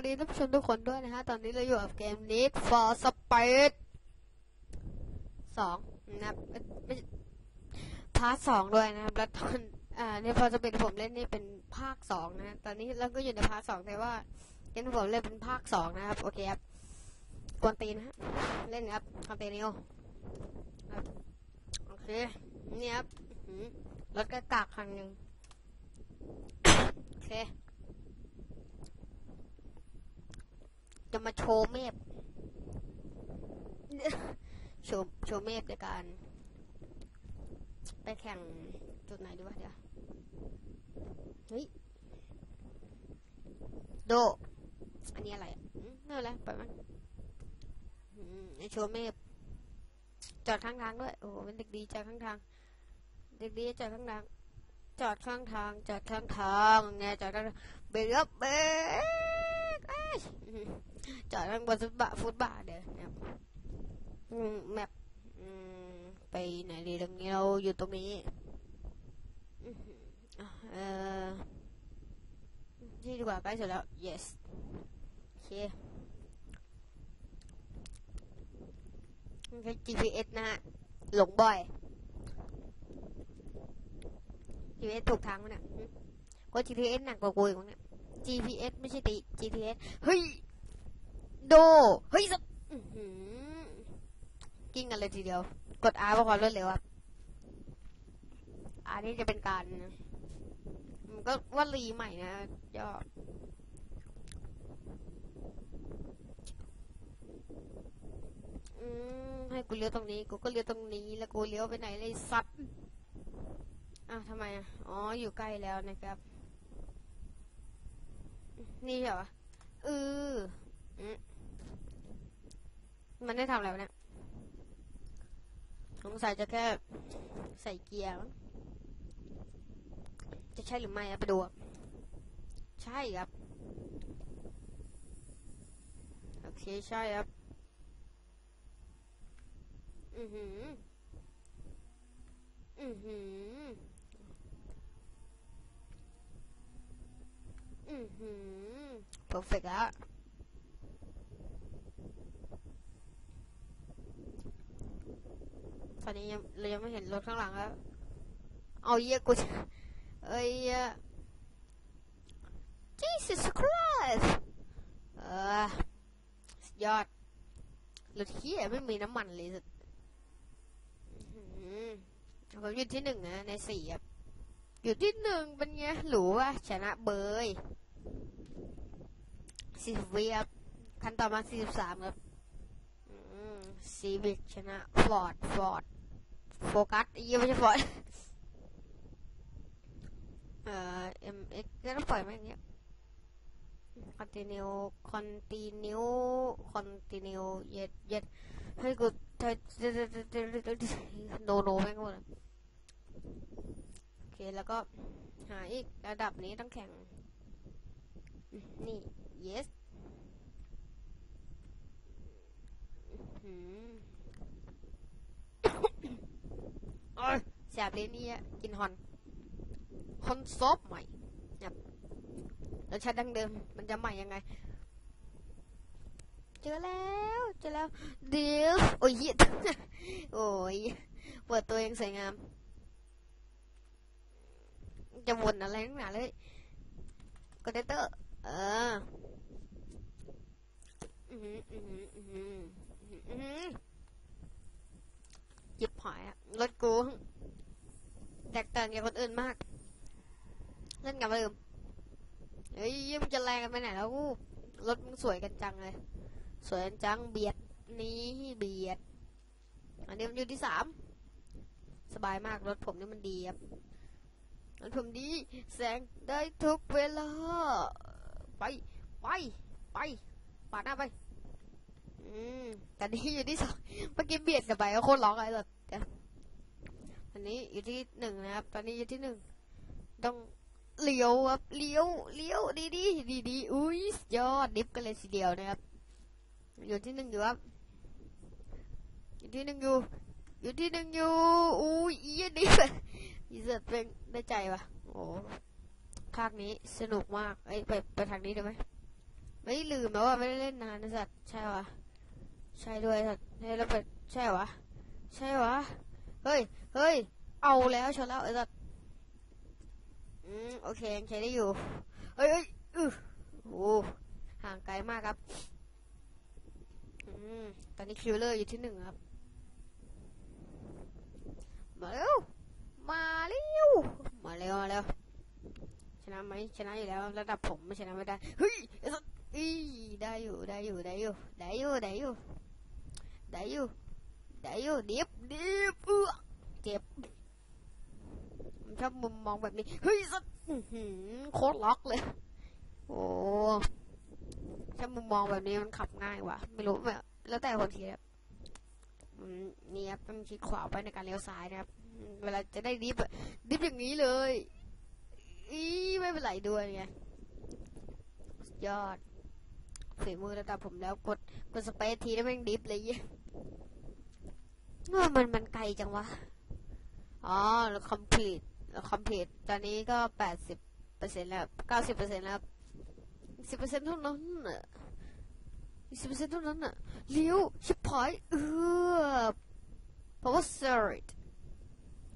วัสดีท่านผู้ชมทุกคนด้วยนะฮะ ตอนนี้เราอยู่กับเกม Need for Speed สองนะครับไม่พาร์ทสองด้วยนะครับ แล้วตอนอ่า Need for Speed ผมเล่นนี่เป็นภาคสองนะ ตอนนี้เราก็อยู่ในพาร์ทสองแต่ว่าเกมผมเล่นเป็นภาคสองนะครับ โอเคครับ กวนตีนะฮะ เล่นครับคอนเทนิวครับโอเค นี่ครับรถกระกากคันหนึ่งโอเค จะมาโชว์เมฟโชว์โชว์เมฟในการ ไปแข่งจุดไหนดีวะเดี๋ยวเฮ้ยโด อันนี้อะไรอะอืมไม่เป็นไรปล่อยมันอืมโชว์เมฟจอดข้างทางด้วย โอ้โห เป็นเด็กดีจอดข้างทาง เด็กดีจอดข้างทาง จอดข้างทาง จอดข้างทางไงจอดข้างทางเบรกเบรก จอดข้างบนฟุตบาทฟุตบาทเดี๋ยวนะครับอืมแมปไปไหนดีตรงนี้เราอยู่ตรงนี้อือหืออะเออที่ดีกว่าใกล้สุดแล้ว yes โอเคใช้ GPS นะฮะ หลงบ่อย GPS ถูกทางมั้ยเนี่ยก็ GPS หนักกว่ากูอีกมั้งเนี่ย GPS ไม่ใช่ติ GPS เฮ้ย โด เฮ้ยสับกิ้งกันเลยทีเดียว กด R เพื่อความรวดเร็วครับ R นี่จะเป็นการมันก็ว่ารีใหม่นะย่ออืมให้กูเลี้ยวตรงนี้ กูก็เลี้ยวตรงนี้ แล้วกูเลี้ยวไปไหนเลยสัตว์อ้าวทำไมอะ อ๋อ อยู่ใกล้แล้วนะครับ นี่เหรอเอออื มันได้ทำอะไรวะเนี่ยสงสัยจะแค่ใส่เกียร์ จะใช่หรือไม่อะไปดู ใช่ครับ โอเค ใช่ครับ อือหือ อือหือ อือหือ perfect แล้ว ตอ นี้ยังเรายังไม่เห็นรถข้างหลังแล้วเอาเยี่ยกูเอ้ย Jesus Christ เออสุดยอดรถเฮียไม่มีน้ำมันเลยสุดอื้อหือผมอยู่ที่หนึ่งนะในสี่ครับอยู่ที่หนึ่งเป็นไงหรูวะชนะเบยสี่สิบวิครับคันต่อมาสี่สิบสามครับซีวิกชนะฟอร์ดฟอร์ด โฟกัสยี่ไม่ใช่ฟอร์ดเอ่อเอ็มเอ็กก็ต้องปล่อยมาอย่างเงี้ยคอนติเนียคอนติเนียคอนติเนียเย็ดเย็ดให้กูเธอโนโนแม่งหมดโอเค แล้วก็หาอีกระดับนี้ต้องแข่ง นี่ yes หืม โแสบเลนี่กินฮอนฮอนซอฟใหม่ครับรสชาติดั้งเดิมมันจะใหม่ยังไง เจอแล้วเจอแล้วเดี๋ยวโอ้ยโอ้ยเปิดตัวเองสวยงาม จะวนอะไรนักหนาเลยกดเตอร์เอออือหืออือหืออือหืออืมจิบหายอะรถกู แตกต่างจากคนอื่นมาก เล่นกับลืมเฮ้ยยิ่งจะแรงกันไปไหนแล้วกูรถมึงสวยกันจังเลย สวยกันจังเบียดนี้เบียด อันนี้มันอยู่ที่สามสบายมากรถผมนี่มันดีครับรถผมดีแสงได้ทุกเวลา ไปไปไปปาดหน้าไป อืมตอนนี้อยู่ที่สองเมื่อกี้เบียดกันไปก็โคตรร้องเลยแบบเดี๋ยว นนี้อยู่ที่หนึ่งนะครับ ตอนนี้อยู่ที่หนึ่งต้องเลี้ยวครับเลี้ยวเลี้ยวดีดีดีดีอุ้ยยอดดิฟกันเลยทีเดียวนะครับ อยู่ที่หนึ่งอยู่ครับ อยู่ที่หนึ่งอยู่ อยู่ที่หนึ่งอยู่อุ้ยอีดิฟอีเสร็จเป็นได้ใจปะโอ้ภาคนี้สนุกมากเอ้ยไปไปทางนี้ได้ไหมไม่ลืมแล้วว่าไม่ได้เล่นนานนะสัตว์ใช่วะใช่ด้วยสัตว์เฮ้ยแล้วเป็นใช่วะใช่วะเฮ้ย เฮ้ย เอาแล้วชนแล้วไอ้สัตว์อืมโอเคยังใช้ได้อยู่ เฮ้ยเฮ้ยอือโอ้ห่างไกลมากครับ อืมตอนนี้คิวเลอร์อยู่ที่หนึ่งครับ มาเร็ว มาเร็ว มาเร็ว มาเร็ว ชนะไหมชนะอยู่แล้ว ระดับผมไม่ชนะไม่ได้ เฮ้ยไอ้สัสอีได้อยู่ ได้อยู่ ได้อยู่ ได้อยู่ ได้อยู่ ได้อยู่ ได้อยู่ดิบดิบเออ เจ็บผมชอบมุมมองแบบนี้ เฮ้ยสัสอื้อหือโคตรล็อกเลย โอ้ชอบมุมมองแบบนี้มันขับง่ายว่ะ ไม่รู้แบบแล้วแต่คนทีครับนี่ครับต้องชิดขวาไปในการเลี้ยวซ้ายนะครับ เวลาจะได้ดิฟดิฟอย่างนี้เลยอีไม่เป็นไรด้วยไงยอดฝีมือระดับผมแล้วกดกดสเปซทีได้แม่งดิฟเลยเหี้ยว่มันมันไกลจังวะ อ๋อคอมพลีทแล้วคอมพลีทตอนนี้ก็แปดสิบเปอร์เซ็นต์แล้วเก้าสิบเปอร์เซ็นต์แล้วสิบเปอร์เซ็นต์เท่านั้นน่ะสิบเปอร์เซ็นต์เท่านั้นน่ะเลี้ยวชิบหายเออเพราะว่า sorry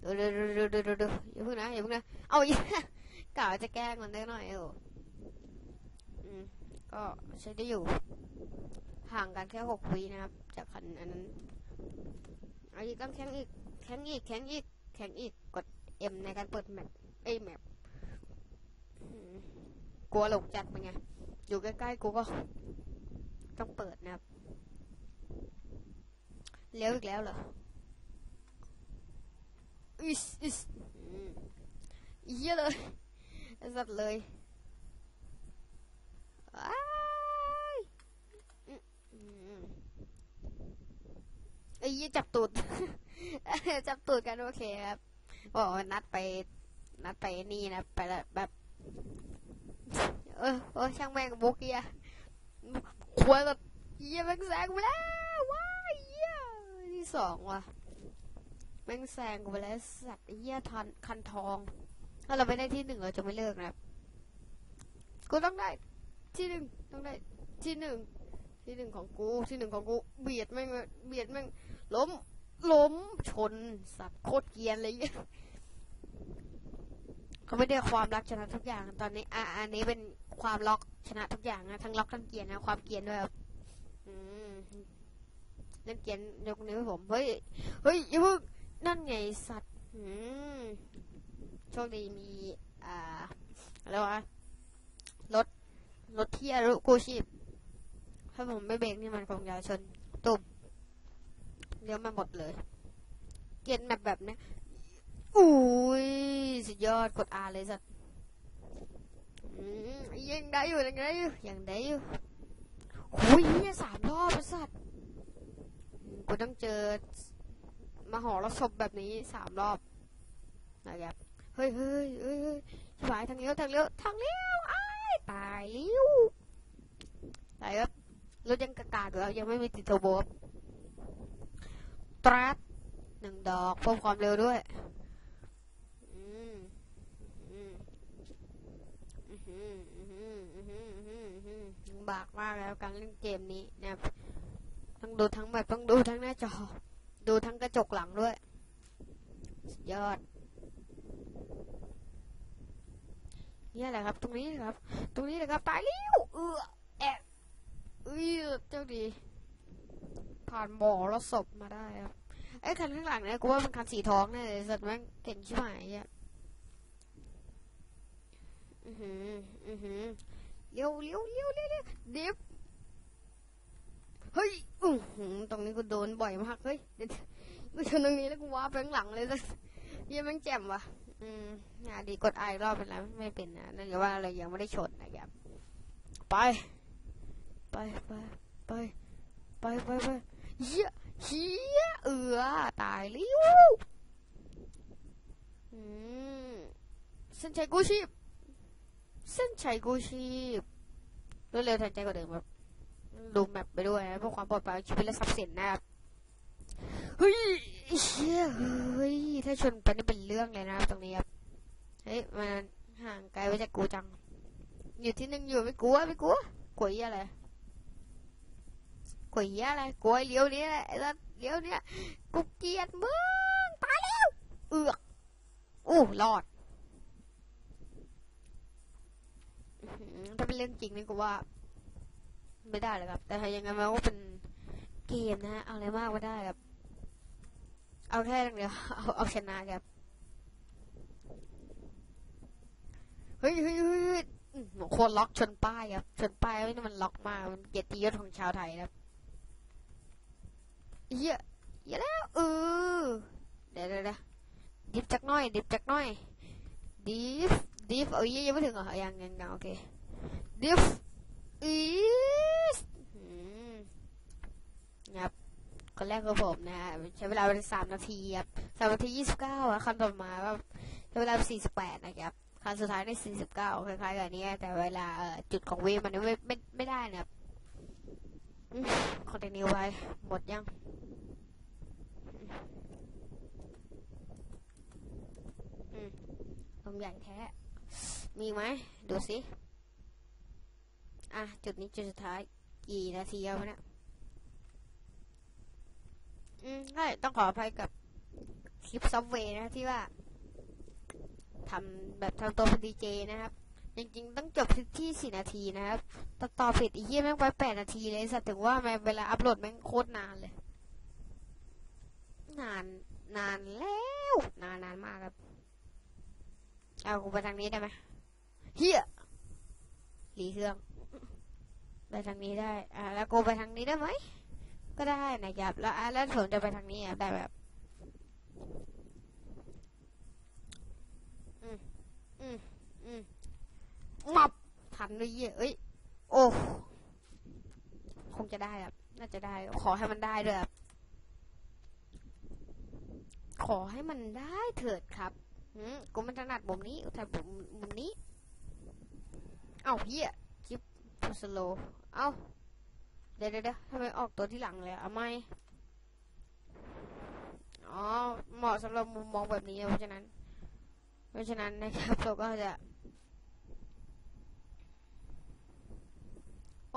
เดี๋ยวเดี๋ยวเดี๋ยวเดี๋ยวเดี๋ยวเดี๋ยวอย่าเพิ่งนะอย่าเพิ่งนะเอาอีกกะว่าจะแกล้งมันได้หน่อยเอออืมก็ใช้ได้อยู่ ห่างกันแค่หกวินะครับ จากคันอันนั้นเอาอีกต้องแข่งอีกแข่งอีกแข่งอีก แข่งอีกกด M ในการเปิดแมปเอ้แมปกลัวหลงจัดเป็นไง อยู่ใกล้ๆกูก็ต้องเปิดนะครับเลี้ยวอีกแล้วเหรออิสอิสอืมเยี่ยเลยอ้สัตว์เลยอ้ายอืมอืมไอ้ยี่จับตูด จับตูดกันโอเคครับบอกนัดไป นัดไปนี่นะไปละแบบเออเออช่างแม่งบุกเกียควรแบบเยี่ยแม่งแซงไปแล้วว้าเยี่ยที่สองว่ะแม่งแซงไปแล้วสัตว์อ้เหี้ยทันคันทอง ถ้าเราไม่ได้ที่หนึ่งเราจะไม่เลิกนะครับกูต้องได้ ที่หนึ่งต้องได้ ที่หนึ่งที่หนึ่งของกูที่หนึ่งของกู เบียดแม่งเบียดแม่งล้ม ล้มชนสัตว์โคตรเกียนเลยเหี้ยเขาไม่ได้ความรักชนะทุกอย่าง ตอนนี้อะอันนี้เป็นความล็อกชนะทุกอย่างนะทั้งล็อกทั้งเกียร์นะความเกียร์ด้วยครับอืมเล่นเกียร์ยกนิ้วให้ผมเฮ้ยเฮ้ยอย่าเพิ่งนั่นไงสัตว์อืมโชคดีมี อ่าอะไรวะรถรถที่รุกู้ชีพถ้าผมไม่เบรกนี่มันคงจะชนตุ่ม เดี๋ยวมาหมดเลย เกียนแบบแบบนี้อุ้ยสุดยอดกด R เลยสัตว์ยังได้อยู่ยังได้อยู่ยังได้อยู่หุยเหี้ยสามรอบไอ้สัตว์กูต้องเจอมาหอรสพแบบนี้สามรอบนะครับเฮ้ยเฮ้ยเฮ้ยเฮ้ยสายทางเลี้ยวทางเลี้ยวทางเลี้ยวอ้ตายเลี้ยวตายครับรถยังกากาอยู่ยังไม่มีติดโทโบครับ ตรัสหนึ่งดอกเพิ่มความเร็วด้วยบากมากแล้วการเล่นเกมนี้นะครับต้องดูทั้งแมบต้องดูทั้งหน้าจอ ดูทั้งกระจกหลังด้วย ยอดนี่แหละครับ ตรงนี้นะครับ ตรงนี้แหละครับ ตายแล้วเออแอบเออเจ้าดี ผ่านหมอแล้วศพมาได้ครับไอ้คันข้างหลังเนี่ยกูว่ามันคันสีทองแน่เลยสัตว์แม่งเก่งชิบหายอะอือหืออือหือเลี้ยวเลี้ยวเลี้ยวเลี้ยวเดี๋ยวเฮ้ยอือหือตรงนี้กูโดนบ่อยมากเฮ้ยเดี๋ยวกูชนตรงนี้แล้วกูว้าไปข้างหลังเลยสัสเยี่ยแม่งแจ่มว่ะ อืมอ่าดีกดไอรอบไปแล้วไม่เป็นนะนั่นก็ว่าเรายังไม่ได้ชนนะครับไป ไปไปไปไปไปไป เฮียเฮียเออตายลิ้วอืมเส้นชัยกู้ชีพ เส้นชัยกู้ชีพรวดเร็วทันใจกว่าเดิมครับดูแมปไปด้วยนะเพื่อความปลอดภัยชีวิตและทรัพย์สินนะครับเฮ้ยเฮียเฮ้ยถ้าชนไปนี่เป็นเรื่องเลยนะครับตรงนี้ครับเฮ้ยมันห่างไกลไปจากกูจัง อยู่ที่นึงอยู่ไม่กลัวไม่กลัวกลัวเหี้ยอะไร กวเหี้ยอะไรกวไอ้เลี้ยวนี้แหละไอ้สัสเลี้ยวเนี้ยกูเกลียดมึงตายแล้วเอือกอู้รอดถ้าเป็นเรื่องจริงนี่กูว่า ไม่ได้เลยครับ แต่ถ้ายังไงมันก็เป็นเกมนะเอาอะไรมากไม่ได้ครับ เอาแค่เดียวเอาเอาชนะครับเฮ้ยเฮ้ยเฮ้ยโคนล็อกชนป้ายครับชนป้ายนี่มันล็อกมากมันเกียรติยศของชาวไทยครับ เหี้ยเหี้ยแล้วเออเดี๋ยวเดี๋ยวเดี๋ยวดิฟจักน้อยดิฟจักน้อยดิฟดิฟเอ้ยยังไม่ถึงเหรอยังยังยังโอเคดิฟอีสครับคนแรกคือผมนะฮะใช้เวลาเป็นสามนาทีครับสามนาทียี่สิบเก้าอะคันต่อมาก็ใช้เวลาสี่สิบแปดนะครับคันสุดท้ายในสี่สิบเก้าคล้ายๆกับนี้แต่เวลาจุดของเวมันไม่ไม่ไม่ได้นะครับ คอนเทนิวไปหมดยัง อืมลมใหญ่แท้ มีไหม ดูสิ อะ จุดนี้จุดสุดท้าย กี่นาทีแล้ววะเนี่ย อืมใช่ต้องขออภัยกับคลิปซับเวย์นะที่ว่าทำแบบทำตัวเป็นดีเจนะครับ จริงๆ ต้องจบที่สี่นาทีนะครับต่ต่อผิดอีกยี่แม่งไปแปดนาทีเลยสัตว์ถึงว่าแม่เวลาอัพโหลดแม่งโคตรนานเลย นานนานแล้ว นานนานมากครับ เอากูไปทางนี้ได้ไหมเฮียหลีเครื่อง ไปทางนี้ได้ อ่า แล้วกูไปทางนี้ได้ไหม ก็ได้นะครับ แล้วแล้วผมจะไปทางนี้ได้แบบ อืม อืม อืมมับ ทันด้วยเหี้ยเอ้ย โอ้คงจะได้ครับ น่าจะได้ ขอให้มันได้ด้วยครับ ขอให้มันได้เถิดครับอืมกูมันถนัดมุมนี้แต่ผมมุมนี้ เอ้าเฮียคลิปสโล เอ้าเดี๋ยวเดี๋ยวเดี๋ยวทำไมออกตัวที่หลังเลยอะเอาไม่อ๋อ เหมาะสำหรับมุมมองแบบนี้เพราะฉะนั้น เพราะฉะนั้นนะครับเราก็จะ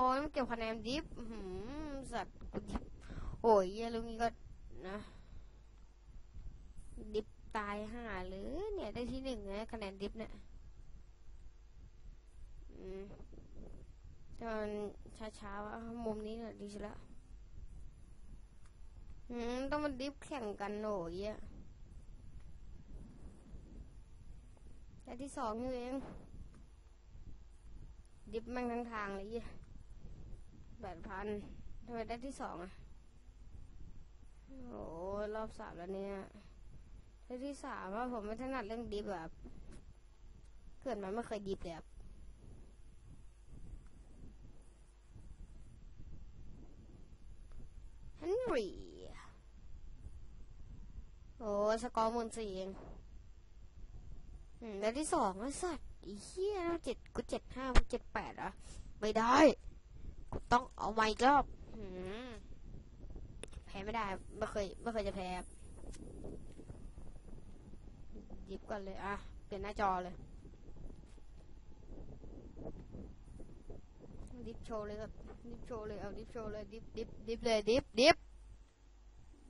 โอ้ยมันเก็บคะแนนดิฟหือสัตว์กูดิฟโอ้ยเหี้ยลุงนี้ก็นะ ดิฟตายห่าหรือเนี่ยได้ที่หนึ่งนะคะแนนดิฟเนี่ยอืมแต่มันช้าๆว่ามุมนี้น่ะดีสุดละอืมต้องมันดิฟแข่งกันโหยอะได้ที่สองอยู่เอง ดิฟแม่งทั้งทางเลยยี่ แปดพันทำไมได้ที่สองอะโอ้รอบสามแล้วเนี่ยได้ที่สามว่าผมไม่ถนัดเรื่องดิฟแบบ เกิดมาไม่เคยดิฟเลยครับเฮนรี่โอ้สกอร์มื่นสี่เองอืมได้ที่สองไอ้สัตว์อ้เหี้ยเจ็ดกูเจ็ดห้ามึงเจ็ดแปดอะไม่ได้ ต้องเอาไมค์รอบแพ้ไม่ได้ไม่เคยไม่เคยจะแพ้ครับดิฟก่อนเลยอะเปลี่ยนหน้าจอเลยดิฟโชว์เลยครับดิฟโชว์เลยเอาดิฟโชว์เลยดิฟดิฟดิฟเลยดิฟดิฟ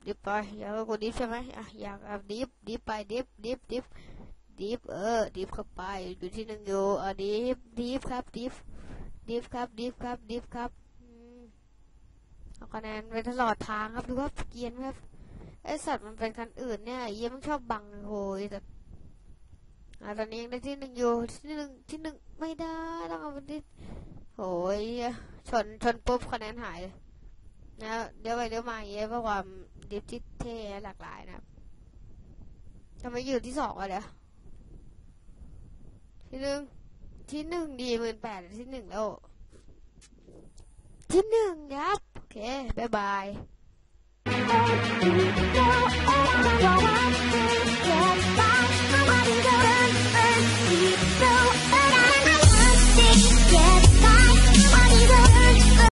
ดิฟไปอยากกูดิฟใช่ไหมอะอยากเอาดิฟดิฟไปดิฟดิฟดิฟดิฟเออดิฟเข้าไปอยู่ที่หนึ่งอยู่อะดิฟดิฟครับดิฟ ดิฟครับ ดิฟครับ ดิฟครับเอาคะแนนไปตลอดทางครับ ดูครับเกียนครับ ไอสัตว์มันเป็นคันอื่นเนี่ยเยี่ยมชอบบังโหยแต่อตอนนี้ยังได้ที่หนึ่งอยู่ที่หนึ่งที่หนึ่งไม่ได้ต้องเอาไปที่โหยชนชนปุ๊บคะแนนหายเลยนะเดี๋ยวไปเดี๋ยวมาอย่างเงี้ยเพื่อความดิฟที่เท่หลากหลายนะทำไมอยู่ที่สองวะเดี๋ยวที่หนึ่ง ที่หนึ่งดีหมื่นแปดที่หนึ่งแล้ว ที่หนึ่งครับ โอเคบายบาย Go on,